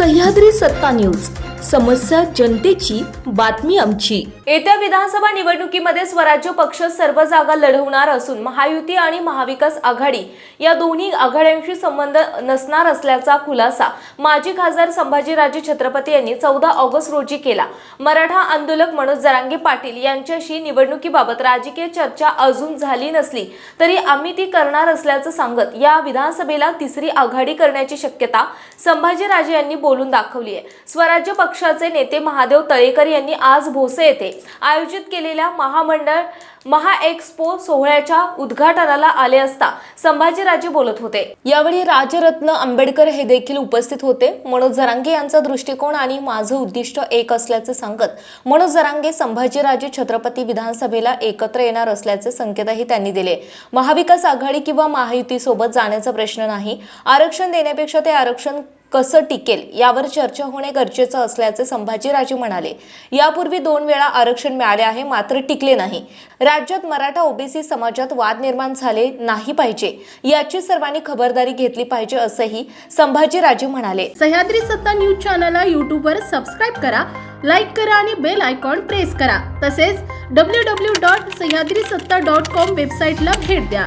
सह्याद्री सत्ता न्यूज. समस्या जनतेची बातमी आमची. येत्या विधानसभा निवडणुकीमध्ये स्वराज्य पक्ष सर्व जागा लढवणार असून महायुती आणि महाविकास आघाडी या दोन्ही आघाड्यांशी संबंध नसणार असल्याचा खुलासा माजी खासदार संभाजीराजे छत्रपती यांनी चौदा ऑगस्ट रोजी केला. मराठा आंदोलक मनोज जरांगे पाटील यांच्याशी निवडणुकीबाबत राजकीय चर्चा अजून झाली नसली तरी आम्ही ती करणार असल्याचं सांगत या विधानसभेला तिसरी आघाडी करण्याची शक्यता संभाजीराजे यांनी बोलून दाखवली आहे. स्वराज्य पक्ष पक्षाचे नेते महादेव तळेकर यांनी आज भोसे येथे आयोजित केलेल्या महामंडळ महा एक्सपो सोहळ्याच्या उद्घाटनाला आले असता संभाजीराजे बोलत होते. यावेळी राजरत्न आंबेडकर हे देखील उपस्थित होते. मनोज जरांगे यांचा दृष्टिकोन आणि माझं उद्दिष्ट एक असल्याचे सांगत मनोज जरांगे संभाजीराजे छत्रपती विधानसभेला एकत्र येणार असल्याचे संकेतही त्यांनी दिले. महाविकास आघाडी किंवा महायुतीसोबत जाण्याचा प्रश्न नाही. आरक्षण देण्यापेक्षा ते आरक्षण कसं टिकेल यावर चर्चा होणे गरजेचं असल्याचे संभाजीराजे म्हणाले. यापूर्वी दोन वेळा आरक्षण मिळाले आहे मात्र टिकले नाही. राज्यात मराठा ओबीसी समाजात वाद निर्माण झाले नाही पाहिजे याची सर्वांनी खबरदारी घेतली पाहिजे असंही संभाजीराजे म्हणाले. सह्याद्री सत्ता न्यूज चॅनलला यूट्यूबवर सबस्क्राईब करा लाईक करा आणि बेल आयकॉन प्रेस करा. तसेच डब्ल्यू डब्ल्यू डॉट सह्याद्री सत्ता डॉट कॉम वेबसाईटला भेट द्या.